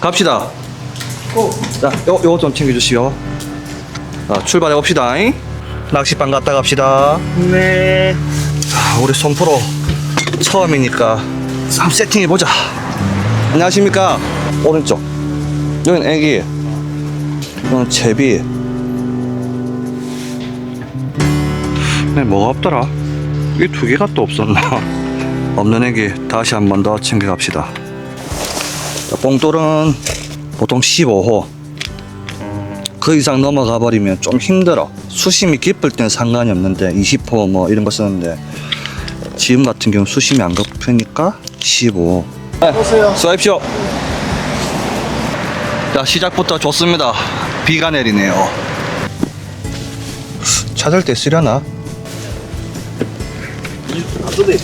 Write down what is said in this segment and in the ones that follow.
갑시다. 자, 요, 요거 좀 챙겨주시오. 자, 출발해 봅시다. 낚시방 갔다 갑시다. 네. 자, 우리 손프로 처음이니까 한번 세팅해 보자. 안녕하십니까? 오른쪽. 여긴 애기. 이건 제비. 네, 뭐가 없더라? 이게 두 개가 또 없었나? 없는 애기 다시 한 번 더 챙겨 갑시다. 자, 뽕돌은 보통 15호. 그 이상 넘어가 버리면 좀 힘들어. 수심이 깊을 때는 상관이 없는데 20호 뭐 이런 거 쓰는데 지금 같은 경우 수심이 안 깊으니까 15. 네. 수고하십시오. 자, 시작부터 좋습니다. 비가 내리네요. 찾을 때 쓰려나? 놔둬도 돼.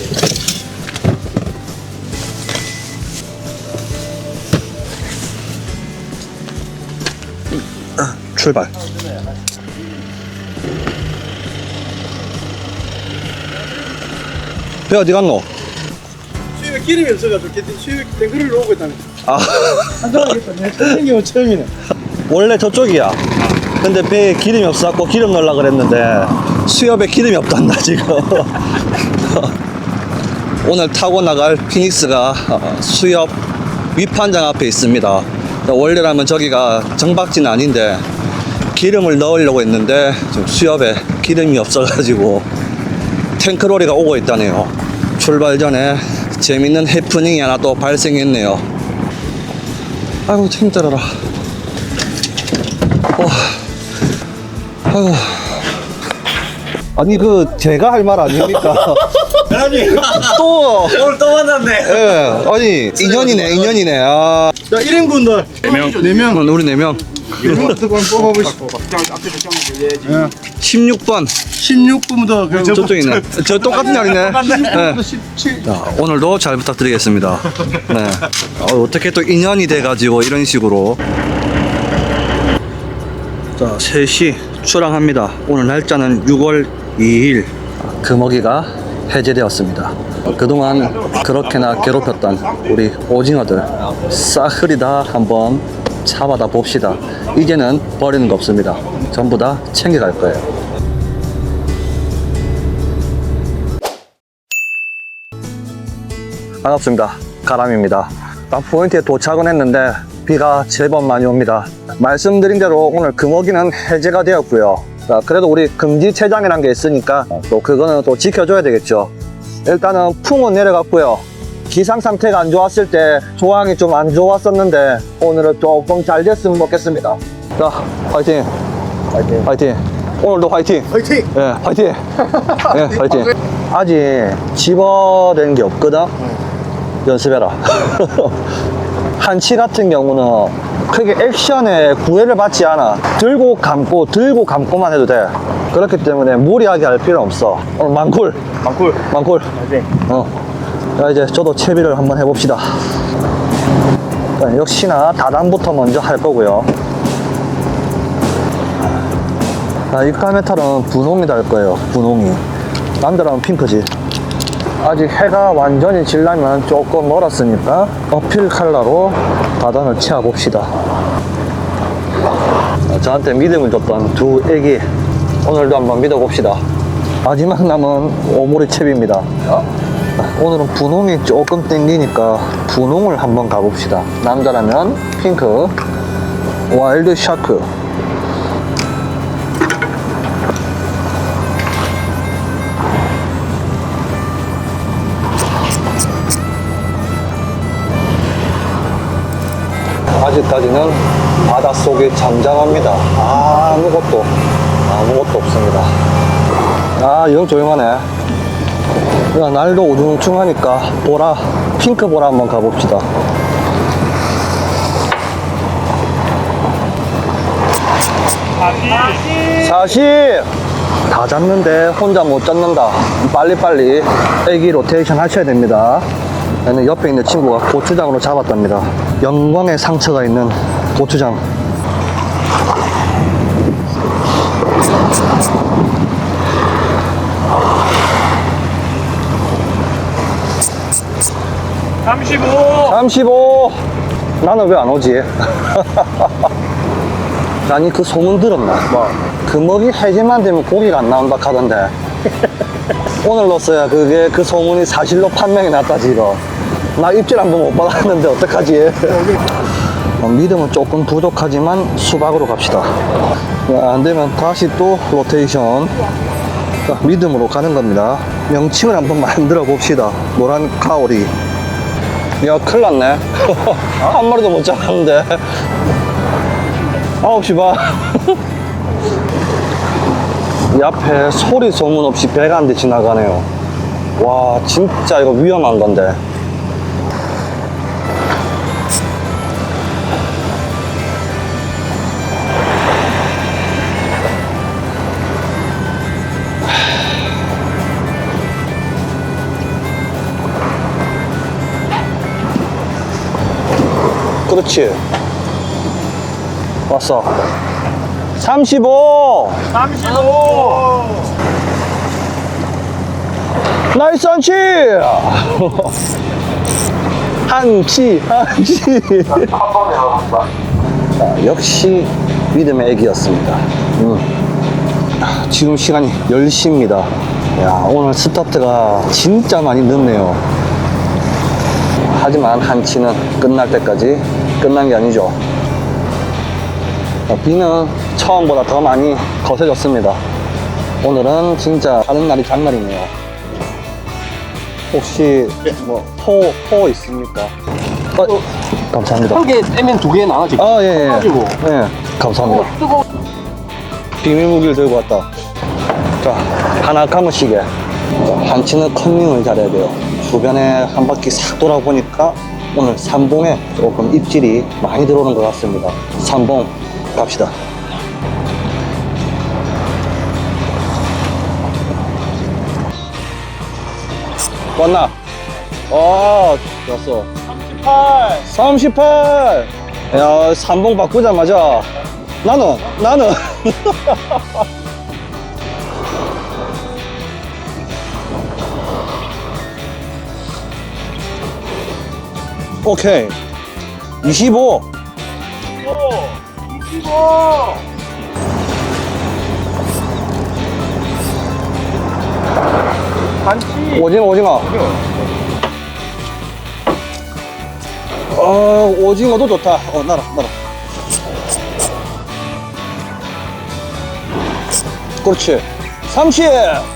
출발. 배 어디 갔노? 수입에 기름이 없어가지고 걔 수입 탱크를 놓고 있다네. 아, 안전하겠다. 내가 생긴 건 처음이네. 원래 저쪽이야. 근데 배에 기름이 없어갖고 기름 넣으려고 그랬는데 수협에 기름이 없단다 지금. 오늘 타고 나갈 피닉스가 어, 수협 위판장 앞에 있습니다. 원래라면 저기가 정박지는 아닌데 기름을 넣으려고 했는데 지금 수협에 기름이 없어가지고 탱크로리가 오고 있다네요. 출발 전에 재밌는 해프닝이 하나 또 발생했네요. 아이고 힘들어라. 어. 아이고. 아니 그 제가 할 말 아닙니까? 아니, 또 오늘 또 만났네. 예, 아니 인연이네 인연이네 아 자, 1인분들. 4명. 4명. 우리 네명 1인분부터 뽑아보시고. 16번. 16분부터. 그 저쪽에 있네. 저 똑같은 날이네. 네. 17. 자, 오늘도 잘 부탁드리겠습니다. 네. 어, 어떻게 또 인연이 돼가지고 이런 식으로. 자 3시 출항합니다. 오늘 날짜는 6월 2일. 금어기가 해제되었습니다. 그동안 그렇게나 괴롭혔던 우리 오징어들 싸그리 다 한번 잡아다 봅시다 이제는 버리는 거 없습니다 전부 다 챙겨갈 거예요 반갑습니다. 가람입니다. 딱 포인트에 도착은 했는데 비가 제법 많이 옵니다. 말씀드린 대로 오늘 금어기는 해제가 되었고요. 자, 그래도 우리 금지 체장이란 게 있으니까 또 그거는 또 지켜줘야 되겠죠. 일단은 풍은 내려갔고요. 기상 상태가 안 좋았을 때 조항이 좀 안 좋았었는데 오늘은 조금 잘 됐으면 먹겠습니다. 자, 화이팅! 화이팅! 화이팅! 오늘도 화이팅! 화이팅! 예, 화이팅! 예, 화이팅! 아직 집어낸 게 없거든? 연습해라. 한치 같은 경우는 크게 액션에 구애를 받지 않아. 들고 감고, 들고 감고만 해도 돼. 그렇기 때문에 무리하게 할 필요 없어. 오늘 망쿨, 망쿨. 망쿨. 화이팅. 어. 자, 이제 저도 채비를 한번 해봅시다. 자, 역시나 다단부터 먼저 할 거고요. 자, 이 카메탈은 분홍이 달 거예요. 분홍이. 남들은 핑크지. 아직 해가 완전히 질려면 조금 멀었으니까 어필 컬러로 다단을 채워봅시다. 자, 저한테 믿음을 줬던 두 애기 오늘도 한번 믿어 봅시다. 마지막 남은 오모리 채비입니다. 오늘은 분홍이 조금 땡기니까 분홍을 한번 가봅시다. 남자라면 핑크, 와일드 샤크. 아직까지는 바닷속이 잠잠합니다. 아무것도, 아무것도 없습니다. 아, 영 조용하네. 야, 날도 우중충하니까 보라, 핑크 보라 한번 가봅시다. 사십! 다 잡는데 혼자 못 잡는다. 빨리빨리 애기 로테이션 하셔야 됩니다. 얘는 옆에 있는 친구가 고추장으로 잡았답니다. 영광의 상처가 있는 고추장. 삼십오. 35! 나는 왜 안 오지? 아니 그 소문 들었나? 뭐 금어기 해제만 되면 고기가 안 나온다 하던데 오늘로서야 그게 그 소문이 사실로 판명이 났다 지금 나 입질 한 번 못 받았는데 어떡하지? 어, 믿음은 조금 부족하지만 수박으로 갑시다 어, 안 되면 다시 또 로테이션 자, 믿음으로 가는 겁니다 명칭을 한번 만들어 봅시다 노란 카오리 야 큰일 났네 한 마리도 못 잡았는데 9시 반. 이 앞에 소리 소문 없이 배가 한 대 지나가네요. 와, 진짜 이거 위험한 건데. 그렇지. 왔어. 35! 35! 나이스 한치! 한치, 한치. 자, 역시 믿음의 애기였습니다. 음. 아, 지금 시간이 10시입니다. 야, 오늘 스타트가 진짜 많이 늦네요. 하지만 한치는 끝날 때까지 끝난 게 아니죠. 어, 비는 처음보다 더 많이 거세졌습니다. 오늘은 진짜 하는 날이 장날이네요. 혹시 뭐 포, 포 있습니까? 어, 감사합니다. 한 개 떼면 두 개 나와, 지금. 아, 예, 예. 가지고. 예, 감사합니다. 뜨거워. 비밀 무기를 들고 왔다. 자, 하나 감으시게. 자, 한치는 컨닝을 잘해야 돼요. 주변에 한 바퀴 싹 돌아보니까 오늘 삼봉에 조금 입질이 많이 들어오는 것 같습니다. 삼봉 갑시다. 왔나? 아, 좋았어. 38! 38! 야, 삼봉 바꾸자마자 나는, 나는. 오케이. 25. 25! 반치! 오징어, 오징어. 어, 오징어도 좋다. 어, 나라, 나라. 그렇지. 30! 아,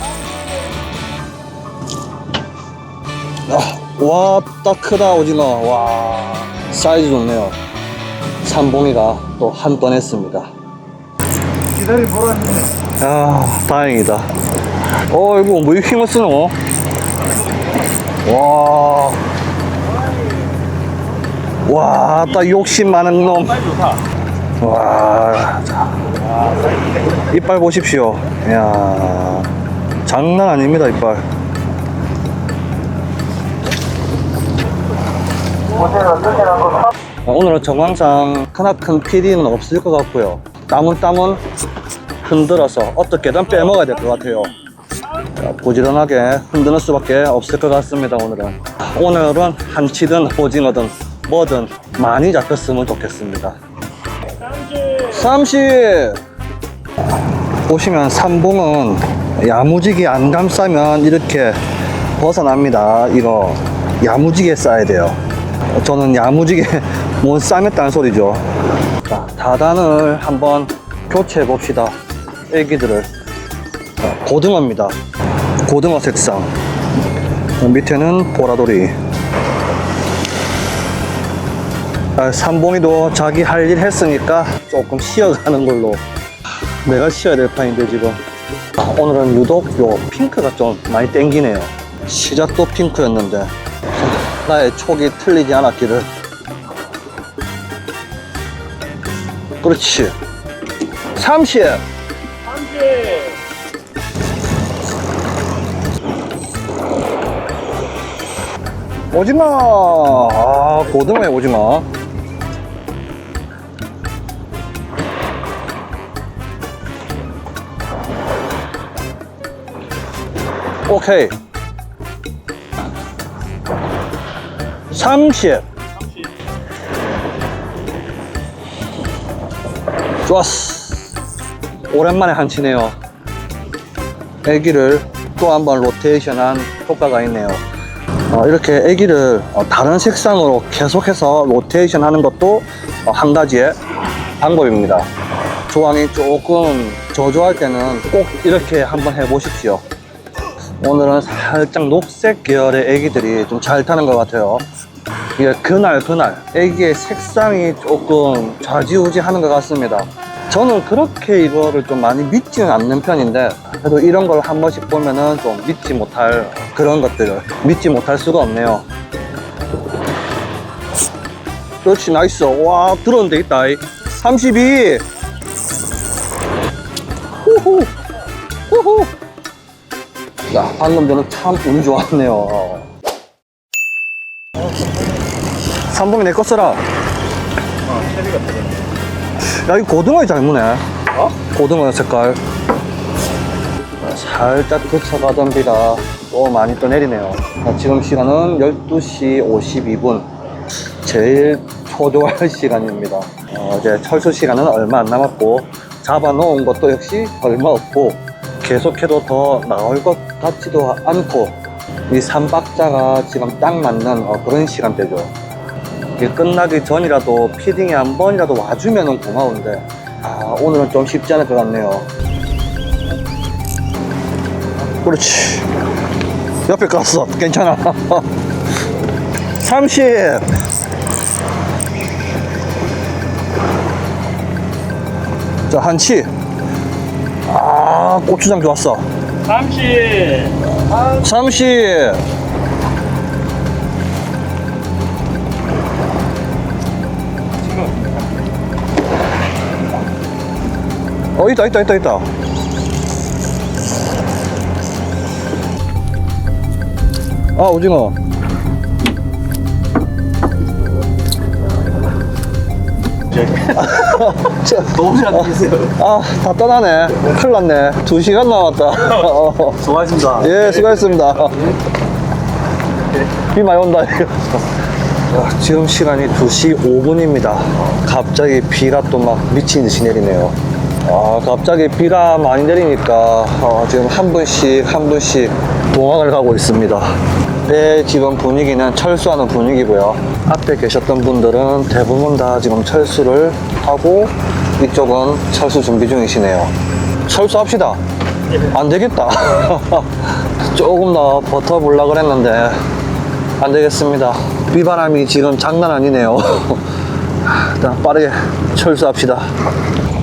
와, 딱 크다, 오징어. 와, 사이즈 좋네요. 삼봉이가 또한건 했습니다. 기다리 보라니. 아, 다행이다. 어, 이거 뭐 이렇게 힘을 쓰노? 와. 와, 딱 욕심 많은 놈. 와. 자. 이빨 보십시오. 이야. 장난 아닙니다, 이빨. 오늘은 정황상 크나큰 PD는 없을 것 같고요. 땀은 땀은 흔들어서 어떻게든 빼먹어야 될 것 같아요. 자, 부지런하게 흔드는 수밖에 없을 것 같습니다, 오늘은. 오늘은 한치든 오징어든 뭐든 많이 잡혔으면 좋겠습니다. 30! 보시면 삼봉은 야무지게 안 감싸면 이렇게 벗어납니다. 이거 야무지게 싸야 돼요. 저는 야무지게 못 싸맸다는 소리죠. 자, 다단을 한번 교체해 봅시다. 애기들을. 자, 고등어입니다. 고등어 색상. 밑에는 보라돌이. 아, 삼봉이도 자기 할 일 했으니까 조금 쉬어가는 걸로. 내가 쉬어야 될 판인데 지금. 아, 오늘은 유독 요 핑크가 좀 많이 땡기네요. 시작도 핑크였는데 나의 촉이 틀리지 않았기를. 그렇지. 30. 30! 오징어. 아, 고등어에 오징어. 오케이. 30. 좋았어. 오랜만에 한치네요. 애기를 또 한 번 로테이션한 효과가 있네요. 어, 이렇게 애기를 어, 다른 색상으로 계속해서 로테이션 하는 것도 어, 한 가지의 방법입니다. 조항이 조금 저조할 때는 꼭 이렇게 한번 해보십시오. 오늘은 살짝 녹색 계열의 애기들이 좀 잘 타는 것 같아요. 이게 그날 그날. 애기의 색상이 조금 좌지우지하는 것 같습니다. 저는 그렇게 이거를 좀 많이 믿지는 않는 편인데 그래도 이런 걸 한 번씩 보면은 좀 믿지 못할 그런 것들을 믿지 못할 수가 없네요. 그렇지 나이스. 와 들어온 데 있다. 32 후후. 후후. 야 방금 전에 참 운이 좋았네요 3봉이 내거 써라 야, 이 고등어에 잘 무네. 어? 고등어 색깔. 살짝 그쳐가던 비가 또 많이 또 내리네요. 어, 지금 시간은 12시 52분. 제일 초조할 시간입니다. 어, 이제 철수 시간은 얼마 안 남았고, 잡아놓은 것도 역시 얼마 없고, 계속해도 더 나올 것 같지도 않고, 이 삼박자가 지금 딱 맞는 어, 그런 시간대죠. 이게 끝나기 전이라도 피딩이 한 번이라도 와주면 고마운데 아 오늘은 좀 쉽지 않을 것 같네요 그렇지 옆에 갔어 괜찮아 30 자, 한치. 아, 고추장 좋았어. 잠시 30. 어, 있다, 있다, 있다, 있다. 아, 오징어. 저, 너무 잘 드세요. 아, 다 떠나네. 큰일 났네. 두 시간 남았다. 어. 수고하셨습니다. 예, 수고했습니다. 비 많이 온다. 아, 지금 시간이 2시 5분입니다. 갑자기 비가 또 막 미친 듯이 내리네요. 아, 갑자기 비가 많이 내리니까 어, 지금 한 분씩 한 분씩 동항을 가고 있습니다. 네, 지금 분위기는 철수하는 분위기고요. 앞에 계셨던 분들은 대부분 다 지금 철수를 하고 이쪽은 철수 준비 중이시네요. 철수합시다. 안 되겠다. 조금 더 버텨보려고 그랬는데 안 되겠습니다. 비바람이 지금 장난 아니네요. 일단 빠르게 철수합시다.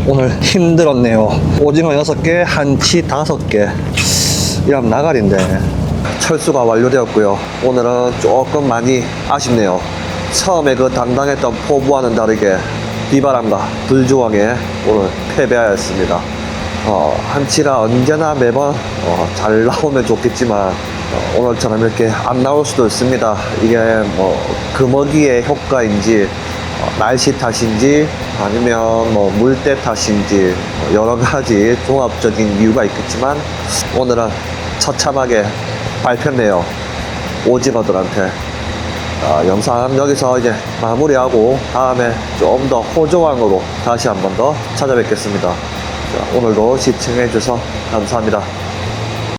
오늘 힘들었네요. 오징어 6개, 한치 5개. 이러면 나가린데. 철수가 완료되었고요. 오늘은 조금 많이 아쉽네요. 처음에 그 담당했던 포부와는 다르게 비바람과 불조항에 오늘 패배하였습니다. 어, 한치가 언제나 매번 어, 잘 나오면 좋겠지만 어, 오늘처럼 이렇게 안 나올 수도 있습니다. 이게 뭐 금어기의 효과인지 어, 날씨 탓인지 아니면 뭐 물때 탓인지 뭐 여러 가지 종합적인 이유가 있겠지만 오늘은 처참하게 밟혔네요. 오징어들한테. 아, 영상 여기서 이제 마무리하고 다음에 좀 더 호조왕으로 다시 한 번 더 찾아뵙겠습니다. 자, 오늘도 시청해 주셔서 감사합니다.